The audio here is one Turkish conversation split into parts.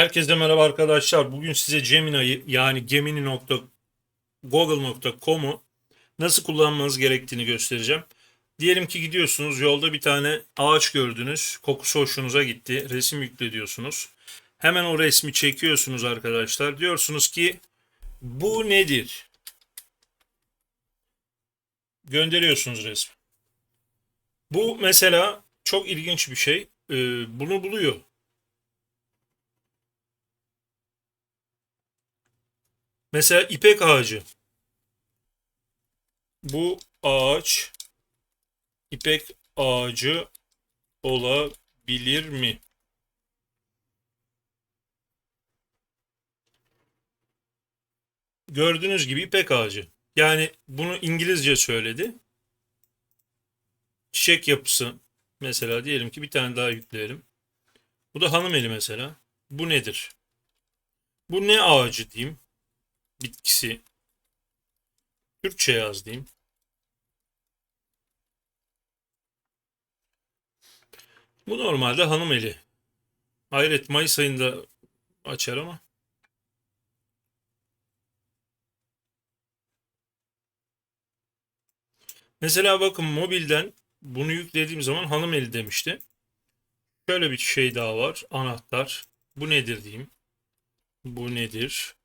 Herkese merhaba arkadaşlar. Bugün size Gemini'yi yani gemini.google.com'u nasıl kullanmanız gerektiğini göstereceğim. Diyelim ki gidiyorsunuz yolda bir tane ağaç gördünüz. Kokusu hoşunuza gitti. Resim yükle diyorsunuz. Hemen o resmi çekiyorsunuz arkadaşlar. Diyorsunuz ki bu nedir? Gönderiyorsunuz resmi. Bu mesela çok ilginç bir şey. Ee, bunu buluyor. Mesela ipek ağacı. Bu ağaç ipek ağacı olabilir mi? Gördüğünüz gibi ipek ağacı. Yani bunu İngilizce söyledi. Çiçek yapısı. Mesela diyelim ki bir tane daha yükleyelim. Bu da hanım eli mesela. Bu nedir? Bu ne ağacı diyeyim? Bitkisi Türkçe yaz diyeyim. Bu normalde hanım eli. Hayret Mayıs ayında açar ama. Mesela bakın mobilden bunu yüklediğim zaman hanım eli demişti. Şöyle bir şey daha var. Anahtar. Bu nedir diyeyim. Bu nedir?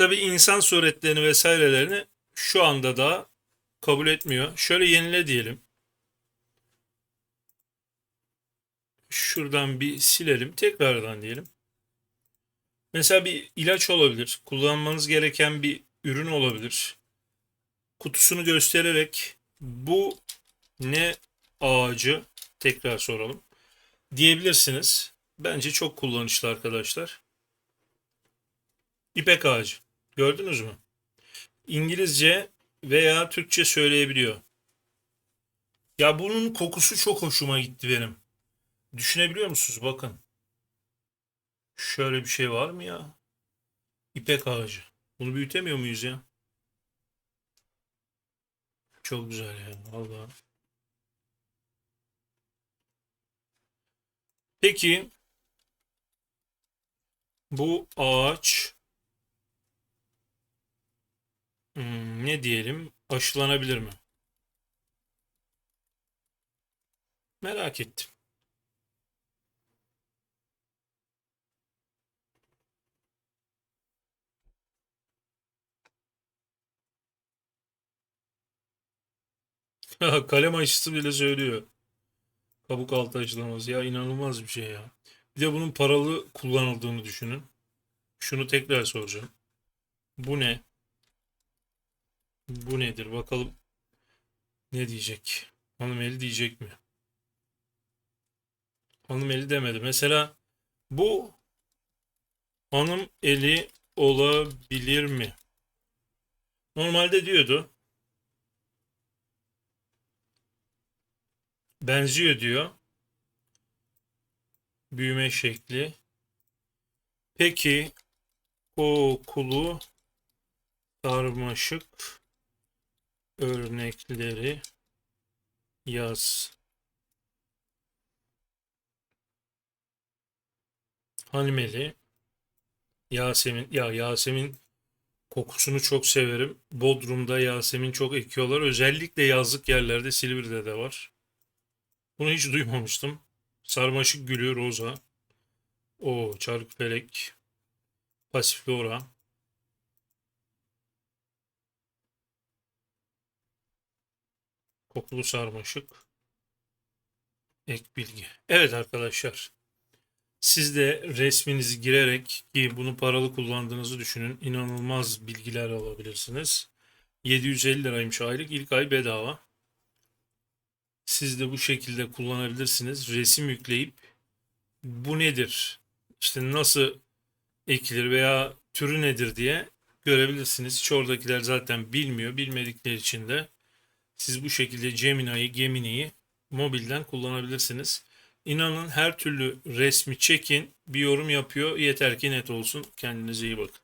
Tabi insan suretlerini vesairelerini şu anda da kabul etmiyor. Şöyle yenile diyelim. Şuradan bir silelim. Tekrardan diyelim. Mesela bir ilaç olabilir. Kullanmanız gereken bir ürün olabilir. Kutusunu göstererek bu ne ağacı tekrar soralım diyebilirsiniz. Bence çok kullanışlı arkadaşlar. İpek ağacı. Gördünüz mü? İngilizce veya Türkçe söyleyebiliyor. Ya bunun kokusu çok hoşuma gitti benim. Düşünebiliyor musunuz? Bakın. Şöyle bir şey var mı ya? İpek ağacı. Bunu büyütemiyor muyuz ya? Çok güzel ya. Vallahi. Peki bu ağaç Hmm, ne diyelim? Aşılanabilir mi? Merak ettim. Kalem aşısı bile söylüyor. Kabuk altı aşılaması. Ya inanılmaz bir şey ya. Bir de bunun paralı kullanıldığını düşünün. Şunu tekrar soracağım. Bu ne? Bu nedir? Bakalım ne diyecek? Hanım eli diyecek mi? Hanım eli demedi. Mesela bu hanım eli olabilir mi? Normalde diyordu. Benziyor diyor. Büyüme şekli. Peki kokulu sarmaşık örnekleri yaz. Hanimeli Yasemin ya Yasemin kokusunu çok severim. Bodrum'da Yasemin çok ekiyorlar. Özellikle yazlık yerlerde Silivri'de de var. Bunu hiç duymamıştım. Sarmaşık gülü roza. O çarkıfelek. Pasiflora. Kokulu sarmaşık. Ek bilgi. Evet arkadaşlar. Siz de resminizi girerek ki bunu paralı kullandığınızı düşünün. inanılmaz bilgiler alabilirsiniz. 750 liraymış aylık. ilk ay bedava. Siz de bu şekilde kullanabilirsiniz. Resim yükleyip bu nedir? İşte nasıl ekilir veya türü nedir diye görebilirsiniz. Hiç oradakiler zaten bilmiyor. Bilmedikleri için de siz bu şekilde Gemini'yi, Gemini'yi mobilden kullanabilirsiniz. İnanın her türlü resmi çekin, bir yorum yapıyor. Yeter ki net olsun. Kendinize iyi bakın.